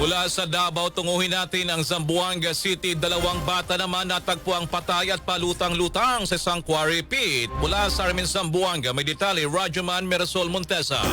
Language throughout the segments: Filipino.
Mula sa Davao, tunguhin natin ang Zamboanga City. Dalawang bata naman natagpo ang patay at palutang-lutang sa isang quarry pit. Mula sa Armin Zamboanga, may detalye Rajuman Merasol Montesa.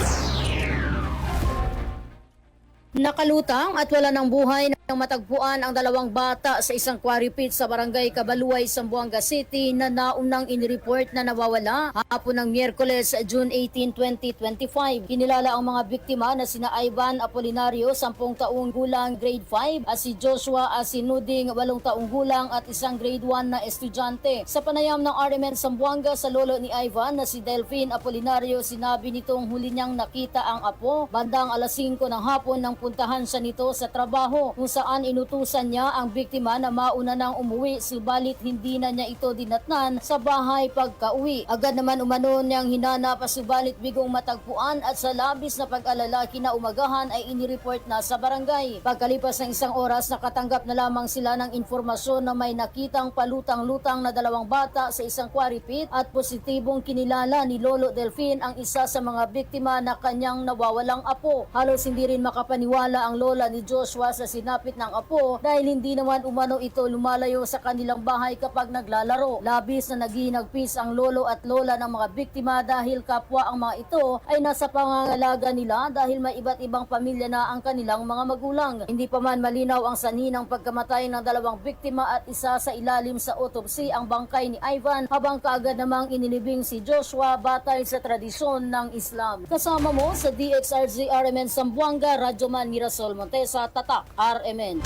Nakalutang at wala ng buhay nang matagpuan ang dalawang bata sa isang quarry pit sa barangay Kabaluay, Zamboanga City na naunang inireport na nawawala hapon ng Miyerkules, June 18, 2025. Kinilala ang mga biktima na sina Ivan Apolinario, 10 taong gulang, grade 5, at si Joshua Asinuding, 8 taong gulang at isang grade 1 na estudyante. Sa panayam ng RMN Zamboanga sa lolo ni Ivan na si Delphine Apolinario, sinabi nitong huli niyang nakita ang apo bandang alas 5 ng hapon nang puntahan siya nito sa trabaho kung saan inutusan niya ang biktima na mauna nang umuwi subalit hindi na niya ito dinatnan sa bahay pagka-uwi. Agad naman umano niyang hinanap subalit bigong matagpuan at sa labis na pag-alala kinaumagahan ay inireport na sa barangay. Pagkalipas ng isang oras nakatanggap na lamang sila ng informasyon na may nakitang palutang-lutang na dalawang bata sa isang quarry pit at positibong kinilala ni Lolo Delphine ang isa sa mga biktima na kanyang nawawalang apo. Halos hindi rin makapaniwala ang lola ni Joshua sa sinapit ng apo dahil hindi naman umano ito lumalayo sa kanilang bahay kapag naglalaro. Labis na naginagpis ang lolo at lola ng mga biktima dahil kapwa ang mga ito ay nasa pangangalaga nila dahil may iba't ibang pamilya na ang kanilang mga magulang. Hindi pa man malinaw ang sani ng pagkamatay ng dalawang biktima at isa sa ilalim sa autopsy ang bangkay ni Ivan habang kaagad namang inilibing si Joshua batay sa tradisyon ng Islam. Kasama mo sa DXRZ RMN Sambuanga, Radyoman Mirasol Montesa, Tatak, RMN.